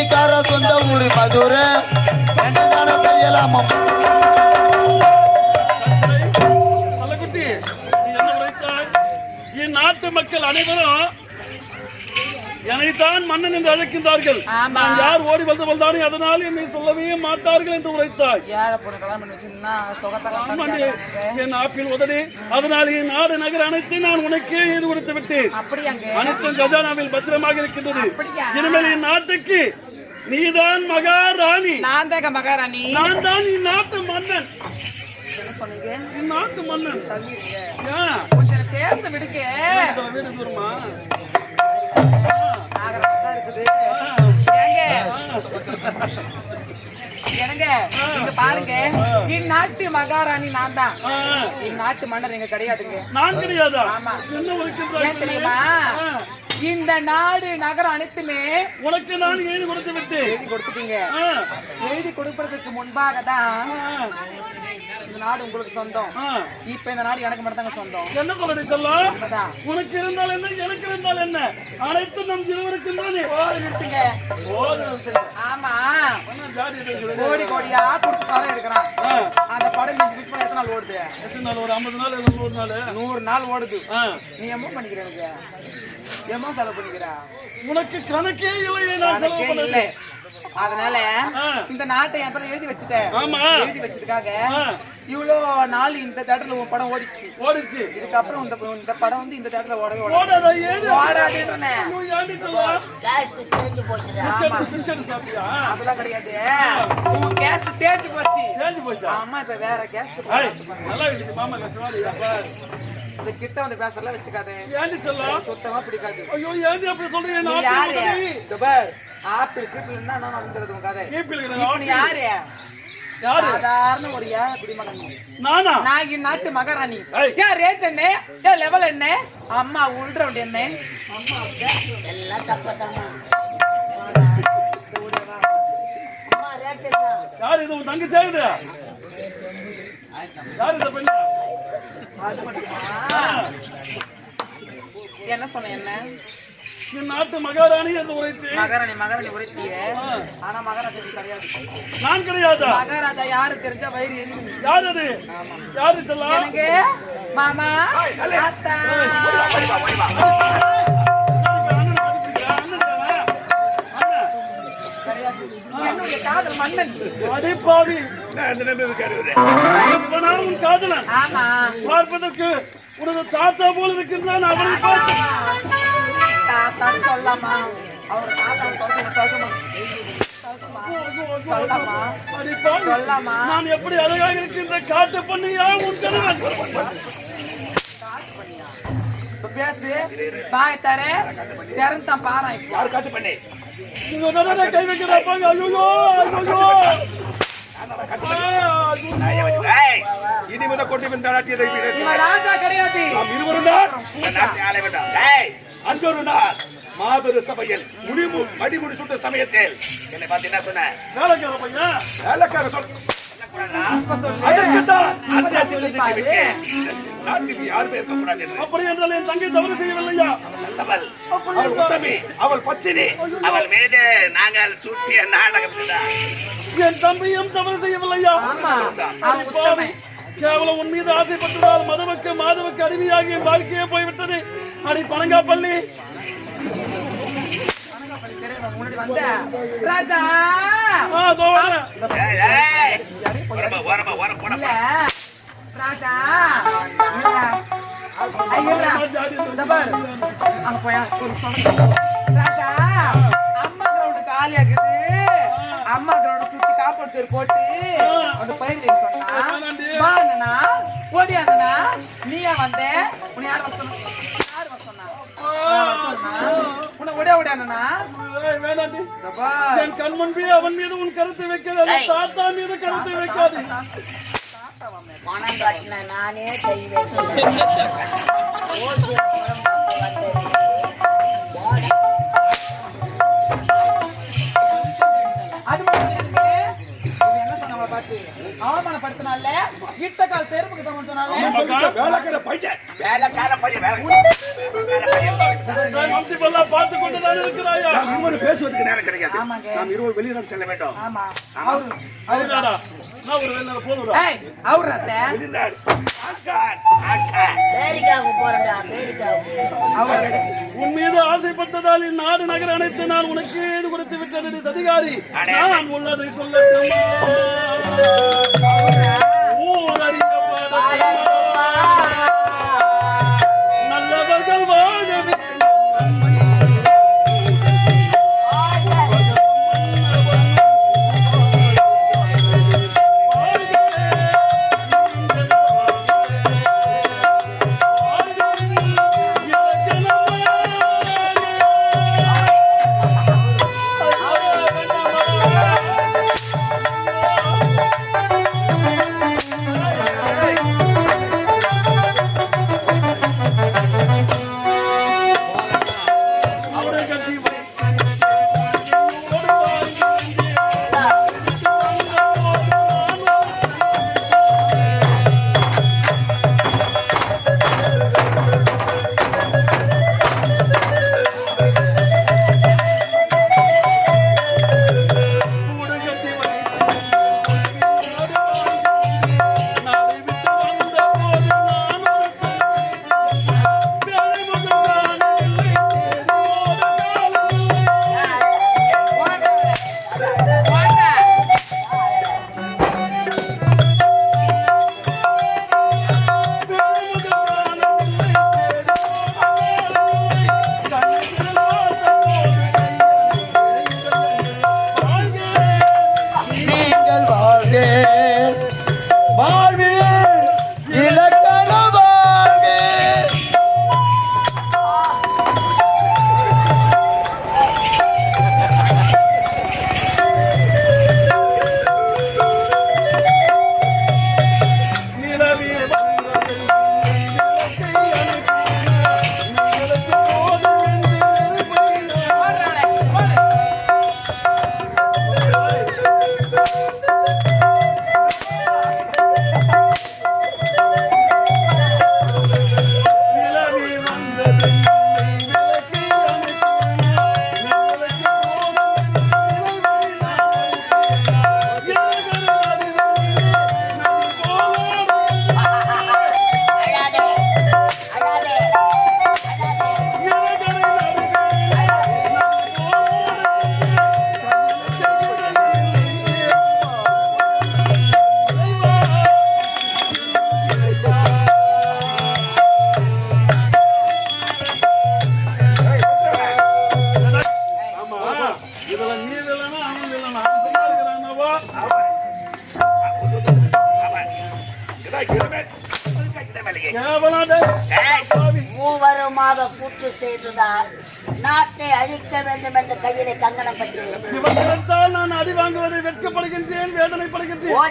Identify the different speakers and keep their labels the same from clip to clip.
Speaker 1: கெட்டிக்கார சொந்த ஊரு மதுரை. ரெண்டுதான நாட்டு மக்கள் அனைவரும் என்னைத்தான் மன்னன் என்று அழைக்கின்றார்கள். நான் யார் ஓடி வந்த வந்தானே அதனால் என்னை சொல்லவே மாட்டார்கள் என்று உரைத்தாய். என் ஆப்பிள் உதடி அதனால் என் நாடு நகர் அனைத்தையும் நான் உனக்கே ஈடு கொடுத்து விட்டேன். அனைத்தும் கஜானாவில் பத்திரமாக இருக்கின்றது. இனிமேல் என் நாட்டுக்கு நீதான் மகாராணி
Speaker 2: நான் தாங்க மகாராணி
Speaker 1: நான் தான் மன்னன்.
Speaker 2: சொன்னீங்க
Speaker 1: இந்நாட்டு மன்னன்.
Speaker 2: தள்ளிருங்க
Speaker 1: ஏன்
Speaker 2: கொஞ்சம் பேச
Speaker 1: இதுல வீடு தூரமா.
Speaker 2: தான் என்னங்க இங்க பாருங்க. இந்நாட்டு மகாராணி நான் தான் இந்நாட்டு மன்னர் எங்க கிடையாதுங்க.
Speaker 1: நான் கிடையாதா?
Speaker 2: ஆமா.
Speaker 1: என்ன
Speaker 2: தெரியுமா? இந்த நாடு நகரம் அனைத்துமே
Speaker 1: உனக்கு நான் எழுதி கொடுத்து விட்டேன்.
Speaker 2: எழுதி கொடுத்துட்டீங்க. எழுதி கொடுப்பதற்கு முன்பாக தான் இந்த நாடு உங்களுக்கு சொந்தம். இப்ப இந்த நாடு எனக்கு மட்டும் தாங்க சொந்தம்.
Speaker 1: என்ன சொல்லடி செல்லம் உனக்கு இருந்தால் என்ன எனக்கு இருந்தால் என்ன? அனைத்தும் நம் இருவருக்கும் தானே?
Speaker 2: போது நிறுத்துங்க. ஆமா? கோடி கோடியா கொடுத்து படம் எடுக்கிறான் அந்த படம் மிஞ்சி மிஞ்சி எத்தனை நாள் ஓடுது?
Speaker 1: எத்தனை நாள்? ஒரு ஐம்பது நாள் நூறு நாள்?
Speaker 2: நூறு நாள் ஓடுது. நீ எம்மோ பண்ணிக்கிற எனக்கு? எம்மோ செலவு பண்ணிக்கிற
Speaker 1: உனக்கு கணக்கே இல்லையே நான் செலவு.
Speaker 2: இல்லை. அதனால. இந்த நாட்டை என் எழுதி வச்சுட்டேன்.
Speaker 1: ஆமா.
Speaker 2: எழுதி வச்சதுக்காக இவ்வளோ நாள் இந்த தேட்டர்ல உன் படம் ஓடிச்சு.
Speaker 1: ஓடிச்சு.
Speaker 2: இதுக்கப்புறம் இந்த இந்த படம் வந்து இந்த தேட்டர்ல ஓடவே ஓடாது அதெல்லாம் கிடையாது. உன் கேஸ்ட் தேய்ச்சு போச்சு.
Speaker 1: தேஞ்சு போச்சா?
Speaker 2: ஆமா இப்ப வேற கேஸ்ட்
Speaker 1: நல்லா
Speaker 2: இந்த கிட்ட வந்து பேசலாம் வச்சுக்காது. சுத்தமா பிடிக்காது.
Speaker 1: ஐயோ ஏன்டி அப்படி சொல்றீங்க?
Speaker 2: யாரு? ஆப்பிள் கிப்பிள்னா நான் நடந்துறது கதை? இப்ப நீ யாரு?
Speaker 1: யாரு?
Speaker 2: சாதாரண ஒரு ஏழை குடிமகன்.
Speaker 1: நானா?
Speaker 2: நான் இந்நாட்டு மகாராணி. ஏன் ரேட் என்ன? ஏன் லெவல் என்ன? அம்மா உள்ரவுண்ட் என்ன?
Speaker 1: யாரு இது? உன் தங்கச்சி யாரு இந்த பெண்ணு?
Speaker 2: என்ன சொன்ன என்ன?
Speaker 1: என் நாட்டு மகாராணி என்று உரைத்து.
Speaker 2: மகாராணி மகாராணி உரைத்திய. ஆனா மகாராஜா கிடையாது.
Speaker 1: நான் கிடையாதா?
Speaker 2: மகாராஜா யாரு தெரிஞ்சா வயிறு
Speaker 1: யார் அது? யாரு செல்லம்
Speaker 2: எனக்கு மாமா அத்தா என்னுடைய காதல் மன்னன்
Speaker 1: அடிப்பாவி உன் காதலன். பார்ப்பதற்கு உனது தாத்தா போல இருக்கின்றான் அவனை. பார்த்து
Speaker 2: தாத்தான்னு சொல்லலாமா அவர் தாத்தா சொல்லுமா சொல்லுமா? சொல்லலாமா
Speaker 1: அடிப்பாவி
Speaker 2: சொல்லலாமா
Speaker 1: நான் எப்படி அழகாக இருக்கின்ற காட்டு பண்ணியா உன் கணவன்?
Speaker 2: இப்ப பேசு. பாய் தர திறந்தான் பாரு. இப்போ
Speaker 1: நீங்க கை வைக்கிறாப்பாங்க ஐயோ ஐயோ
Speaker 3: இனி முத கொண்டு வந்த நாட்டியதை விட.
Speaker 2: இவன் ராஜா கிடையாது.
Speaker 3: நாம் இருவரும் தான். மாபெரும் சபையில் முடிமு மடிமுடி சுட்ட சமயத்தில். என்னை பார்த்து என்ன சொன்ன?
Speaker 1: வேலைக்கார பையன்.
Speaker 2: சொல்லு
Speaker 3: அதற்குத்தான் நாட்டில் யாருமே இருக்கக்கூடாது
Speaker 1: அப்படி என்றால் என் தங்கை தவறு செய்யவில்லையா?
Speaker 3: நல்லவள். அவள் உத்தமி. அவள் பத்தினி. அவள் மீது நாங்கள் சுட்டிய நாடகம்.
Speaker 1: என் தம்பியும் தவறு செய்யவில்லையா. கேவலம் உன் மீது ஆசைப்பட்டதால் மதுவுக்கு மாதவுக்கு அடிமையாகி என் வாழ்க்கையே போய்விட்டது. அடி பணங்கா பள்ளி
Speaker 2: முன்னாடி வந்த. ராஜா. அம்மா கிரவுண்ட் காலியாக்குது அம்மா கிரவுண்ட் சுத்தி காப்போர்ட் சேர் போட்டு அந்த வைக்க சொன்னா. வா அண்ணனா. ஓடி அண்ணனா. நீயா வந்த? உன்னை யார் உன்னை அண்ணனா?
Speaker 1: ஏய், வேணாண்டி. என் கண் முன்பே அவன் மீது உன் கருத்தை வைக்காது. அந்த தாத்தா மீது கருத்தை வைக்காது.
Speaker 4: பணம் கட்டின நானே செய்வேன்
Speaker 2: பார்த்து? அவமானப்படுத்தினால, இட்ட கால் செருப்புக்கு சமம் சொன்னால,
Speaker 3: வேலைக்கார பையன். வேலைக்கார
Speaker 1: பார்த்து கொண்டுதான் இருக்கிறாயா?
Speaker 3: நாம் இருவரும் பேசுவதற்கு நேரம் கிடையாது.
Speaker 2: ஆமாங்க.
Speaker 3: நாம் இருவர் வெளியிடம் செல்ல வேண்டும்.
Speaker 2: ஆமா. அவரு- அவரு-
Speaker 1: உன் மீது ஆசைப்பட்டதால் இந்நாடு நகர் அனைத்து நான் உனக்கு இது கொடுத்து விட்டேன் சதிகாரி. நான் உள்ளதை சொல்லட்டுமா?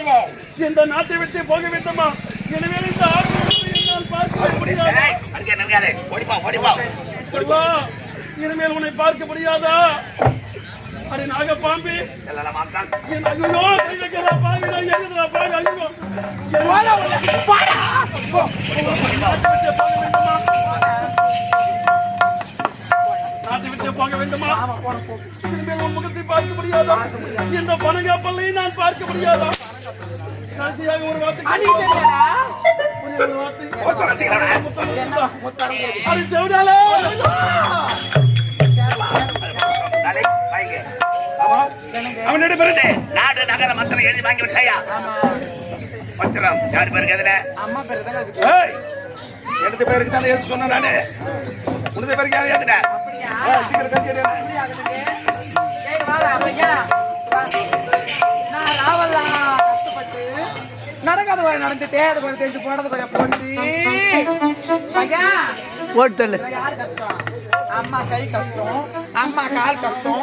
Speaker 4: ஓடிலே
Speaker 1: இந்த நாட்டை விட்டு போக வேண்டுமா? எனவே இந்த இனிமேல் உன்னை பார்க்க முடியாதா? அடி நாக பாம்பி. என் ஐயோ நாட்டை விட்டு போக வேண்டுமா? இனிமேல் உன் முகத்தை பார்க்க முடியாதா? இந்த பனங்காப்பல்லை நான் பார்க்க முடியாதா? கடைசியாக ஒரு வார்த்தை அடி தேவடாலே.
Speaker 3: அவனிடம் பிறகு நாடு நகர மத்திரம் எழுதி வாங்கி விட்டாயா?
Speaker 2: ஆமா.
Speaker 3: பத்திரம் யார் பேருக்கு எதுல
Speaker 2: அம்மா பேரு தான் இருக்கு
Speaker 3: ஏய்! எடுத்த பேருக்கு தானே எழுதி சொன்ன நானு. உனது பேருக்கு யார் எழுதுன? சீக்கிரம் கட்டி.
Speaker 2: நான் ராவலாம் நடக்காத ஒரு நடந்துட்டே அது ஒரு தெரிஞ்சு போனது கொஞ்சம் போட்டு யார் கஷ்டம்? அம்மா கை கஷ்டம் அம்மா கால் கஷ்டம்.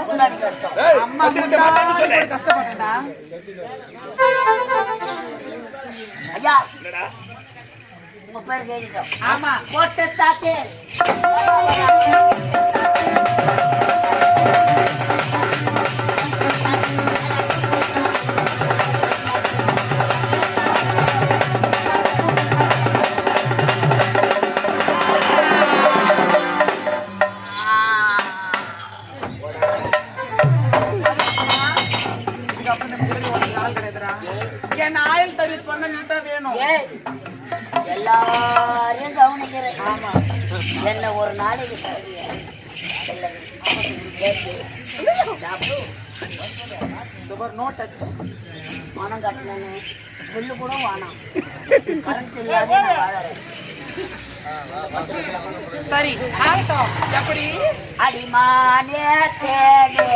Speaker 2: அம்மா கஷ்டப்பட்டேன்டா.
Speaker 4: ஐயா.
Speaker 3: என்னடா?
Speaker 4: உங்க பேர் கேட்கிட்டோம்
Speaker 2: ஆமா.
Speaker 4: போட்டு தாத்தே.
Speaker 2: சரி ஆகட்டும் எப்படி?
Speaker 5: அடிமானே தேடு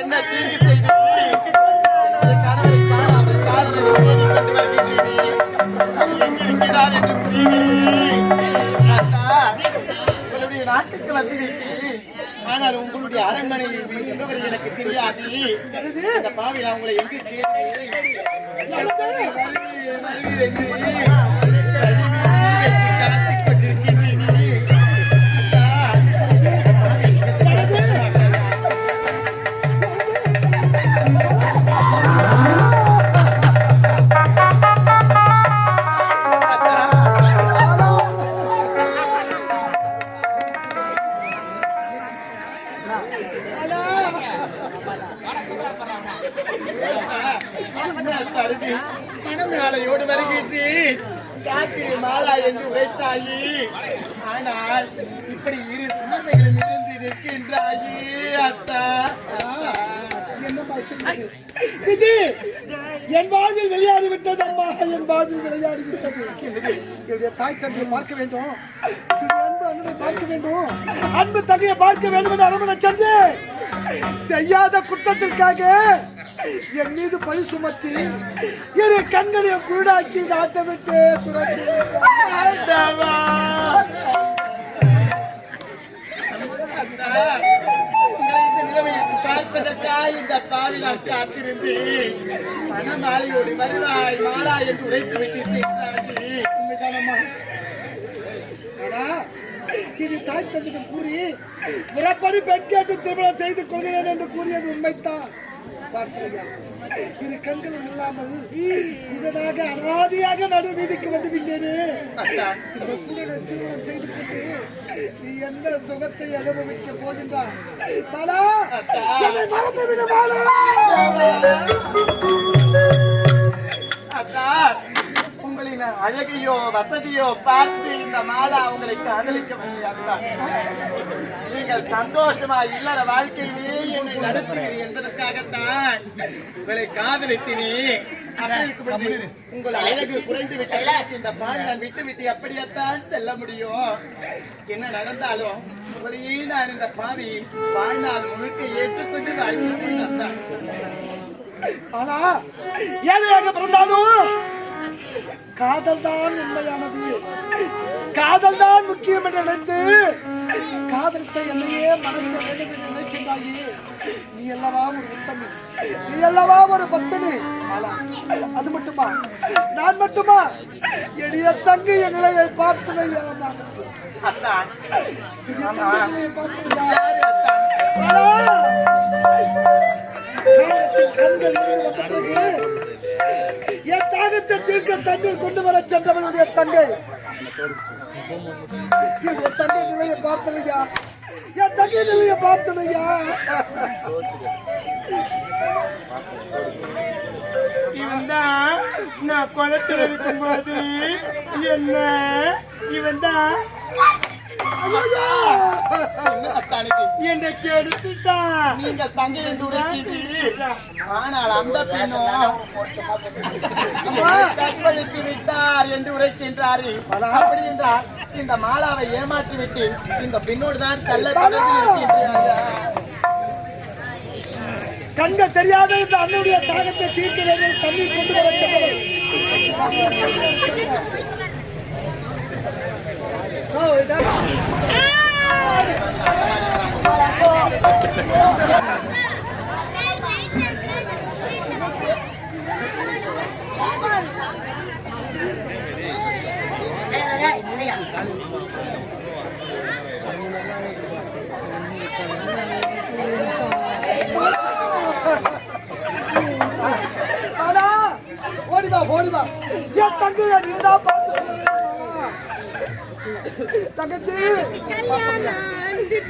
Speaker 6: என்ன தீங்கு செய்து கணவரை காணாமல் காதலை தேடிக்கொண்டு வருகின்றீர்கள் எங்கிருக்கிறார் என்று உங்களுடைய நாட்டுக்கு வந்துவிட்டு ஆனால் உங்களுடைய அரண்மனையில் முகவரி எனக்கு தெரியாது. இந்த பாவி நான் உங்களை எங்கு தேடுவேன் காத்திரு மாலா என்று உரைத்தாயி. ஆனால் இப்படி இரு குழந்தைகளும் இருந்து நிற்கின்றாயி அத்தா. இது என் வாழ்வில் விளையாடி விட்டது அம்மா என் வாழ்வில் விளையாடி விட்டது. என்னுடைய தாய் தந்தையை பார்க்க வேண்டும். அன்பு அண்ணனை பார்க்க வேண்டும். அன்பு தகையை பார்க்க வேண்டும் என்று அரண்மனை சென்று செய்யாத குற்றத்திற்காக என் மீது பழி சுமத்தி என் கண்களையும் குருடாக்கி நாட்டை விட்டு துரத்தி ஆண்டவா. இந்த நிலைமையை பார்ப்பதற்காக இந்த பாவி நான் காத்திருந்தேன் மணமாலையோடு வருவாய் மாலா என்று உரைத்து விட்டு சென்றாடி உண்மைதானம்மா இது தாய் தந்தைகள் கூறி முறைப்படி பெண் கேட்டு திருமணம் செய்து கொள்கிறேன் என்று கூறியது உண்மைத்தான் பார்க்கலையா? இரு கண்களும் இல்லாமல் குடனாக அனாதியாக நடு வீதிக்கு வந்து விட்டேனே. இந்த குடனை திருமணம் செய்து கொண்டு நீ என்ன சுகத்தை அனுபவிக்க போகின்றாய்? பாலா என்னை மறந்து விடு பாலா. அத்தான் உங்களின் அழகையோ வசதியோ பார்த்து இந்த மாலா உங்களை காதலிக்கவில்லை அத்தான். நீங்கள் சந்தோஷமா இல்லற வாழ்க்கையிலேயே என்னை நடத்துகிறீர்கள் என்பதற்காகத்தான் உங்களை காதலித்தினே. அப்படி உங்கள் அழகு குறைந்து விட்டது இந்த பாடு நான் விட்டு விட்டு எப்படியத்தான் செல்ல முடியும். என்ன நடந்தாலும் உங்களையே நான் இந்த பாவி வாழ்நாள் முழுக்க ஏற்றுக்கொண்டு வாழ்க்கை அத்தான் ஆனா ஏழையாக பிறந்தாலும் காதல் தான் உண்மையானது. காதல் தான் முக்கியம் என்று நினைத்து காதலித்த என்னையே மனதில் வேண்டும் என்று நினைக்கின்றாயே. நீ அல்லவா ஒரு உத்தமி நீ அல்லவா ஒரு பத்தனி அது மட்டுமா? நான் மட்டுமா? எளிய தங்கி என் நிலையை பார்த்ததையா பார்த்து கண்கள் என் தாகத்தை தீர்க்க தண்ணீர் கொண்டு வர சென்றவனுடைய தங்கை. என்னுடைய தங்கை நிலையை பார்த்தனையா? என் தங்கை நிலையை பார்த்தனையா?
Speaker 1: இவன் தான் நான் குளத்துல இருக்கும்போது என்ன? இவன் தான் என்னை கெடுத்துட்டான்
Speaker 5: நீங்கள் தங்கை என்று ஆனால் அந்த கற்பழித்து விட்டார் என்று உரைக்கின்றாரே. அப்படி என்றால் இந்த மாலாவை ஏமாற்றி விட்டு இந்த பெண்ணோடு தான் கள்ள
Speaker 6: கண்கள் தெரியாத இந்த அண்ணனுடைய தாகத்தை தீர்க்க வேண்டும் தண்ணீர் கொண்டு வர சென்றவன் ஓ, இதான். ஆனா, ஓடி வா ஓடி வா என் தங்கைய நீதான் பார்த்து கொள்ள வேண்டுமா? தங்கச்சி!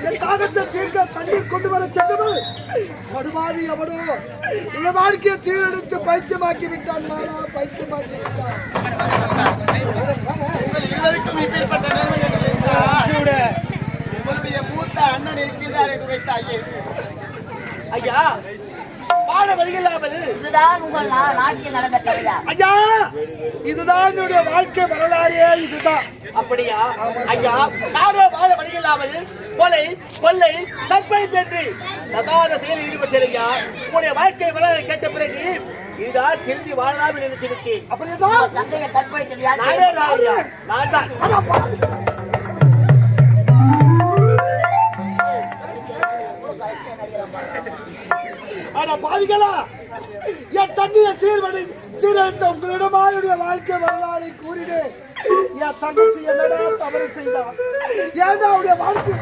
Speaker 6: என் தாகத்தை தீர்க்க தண்ணீர் கொண்டு வர சென்றவள் படுவாவி அவனோ. இந்த வாழ்க்கையை சீரழித்து பைத்தியமாக்கி விட்டான் மானா பைத்தியமாக்கி விட்டான்.
Speaker 5: மூத்த அண்ணன் இருக்கின்றார் என்று
Speaker 6: ஐயா பாட வழியில்லாமல்
Speaker 4: இதுதான் உங்கள் நாட்டில் நடந்த கதையா?
Speaker 6: ஐயா இதுதான் என்னுடைய வாழ்க்கை வரலாறே இதுதான்.
Speaker 7: அப்படியா? ஐயா நானோ வாழ வழியில்லாமல் கொலை கொள்ளை தற்பை பெற்று தகாத செயலில் ஈடுபட்டிருக்கா உன்னுடைய வாழ்க்கை வரலாறு கேட்ட பிறகு இதுதான் திருந்தி வாழலாம் என்று நினைத்து விட்டேன்
Speaker 6: அப்படிதான்
Speaker 4: உங்க தங்கையை கற்பழித்தது யாரு
Speaker 7: நானே தான்
Speaker 6: பாவிகளா என் தங்கையை சீர்வடை சீரழித்த உங்களிடமா என்னுடைய வாழ்க்கை வரலாறை கூறினேன். என் தங்கச்சி என்னடா தவறு செய்தா? ஏன்டா அவருடைய வாழ்க்கை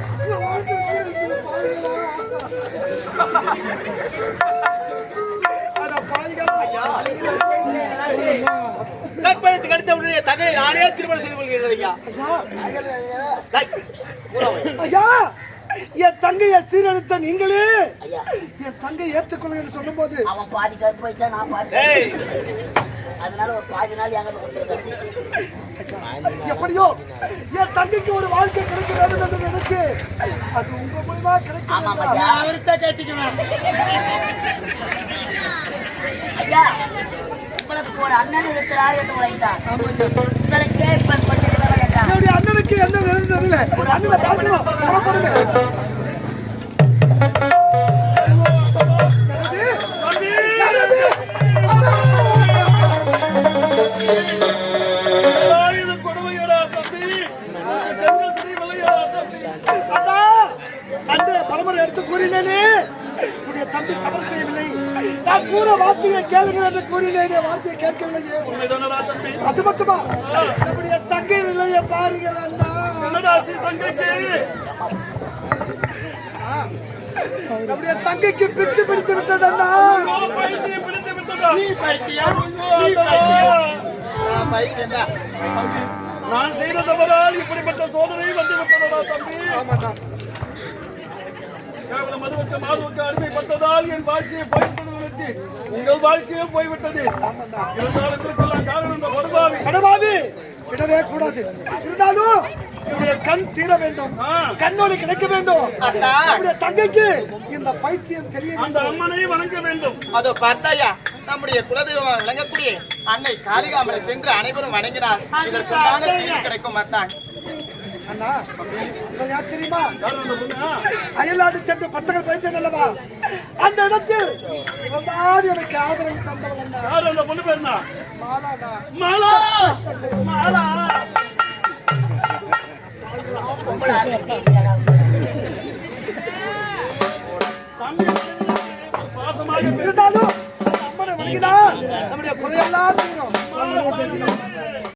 Speaker 7: கற்பழித்து கடித்த உடனே தகையை நானே திருமணம் செய்து கொள்கிறேன் ஐயா.
Speaker 6: ஐயா. என் தங்கையை சீரழித்த நீங்களே
Speaker 4: ஐயா.
Speaker 6: என் தங்கை ஏற்றுக்கொள்ளுங்கன்னு சொல்லும்போது
Speaker 4: அவன் பாதி கற்பழிச்சா நான் பாதி அதனால ஒரு பாதி நாள் எங்கிட்ட கொடுத்துருக்காரு.
Speaker 6: எப்படியோ என் தங்கைக்கு ஒரு வாழ்க்கை கிடைக்க வேண்டும் என்று நினைச்சு அது உங்க மூலமா
Speaker 4: ஆமா
Speaker 6: கிடைக்கும்
Speaker 4: ஐயா.
Speaker 1: அவர்கிட்ட கேட்டுக்குவேன்?
Speaker 4: ஐயா உங்களுக்கு ஒரு அண்ணன் இருக்கிறார் என்று உழைத்தார் உங்களுக்கே இப்ப
Speaker 6: அண்ணனுக்கு என்ன நடந்ததில்ல ஒரு அண்ணனை பார்க்கணும். எடுத்து கூறினேனே. உடைய தம்பி தவறு செய்யவில்லை. நான் கூற வார்த்தையை கேளுங்கள் என்று கூறினேனே. வார்த்தையை
Speaker 1: தம்பி.
Speaker 6: அது மட்டுமா? நம்முடைய தங்கை நிலையை பாருங்கள் நம்முடைய தங்கைக்கு பித்து பிடித்து விட்டது அண்ணா.
Speaker 5: நான்
Speaker 1: செய்த தவறால் இப்படிப்பட்ட சோதனை வந்து விட்டதா தம்பி. மதுவுக்கு மாதுவுக்கு அடிமைப்பட்டதால் என் வாழ்க்கையை போய்விட்டது உங்கள் வாழ்க்கையே போய்விட்டது. இருந்தாலும் காரணம் கொடுபாவி
Speaker 6: விடவே கூடாது. இருந்தாலும் என்னுடைய கண் தீர வேண்டும்.
Speaker 1: ஆ.
Speaker 6: கண்ணொளி கிடைக்க வேண்டும்.
Speaker 5: அண்ணா.
Speaker 6: நம்முடைய தங்கைக்கு இந்த பைத்தியம் தெரிய
Speaker 1: அந்த
Speaker 6: வேண்டும்.
Speaker 1: அம்மனை வணங்க வேண்டும்.
Speaker 5: அதோ பார்த்தாயா நம்முடைய குலதெய்வம் விளங்கக்கூடிய அன்னை காளிகாமலை சென்று அனைவரும் வணங்கினார். இதற்குண்டான தீர்வு கிடைக்கும் அத்தான்
Speaker 6: அண்ணா யார் தெரியுமா. அயல்நாடு சென்று பட்டங்கள் பயின்றேன் அல்லவா? அந்த இடத்தில் இவன் தான் எனக்கு ஆதரவு தந்தவன்
Speaker 1: யார் அந்த பொண்ணு பேருனா
Speaker 6: மாலாண்ணா.
Speaker 1: மாலா! மாலா! இருந்தாலும் நம்முடைய குறையெல்லாம் தீரும்.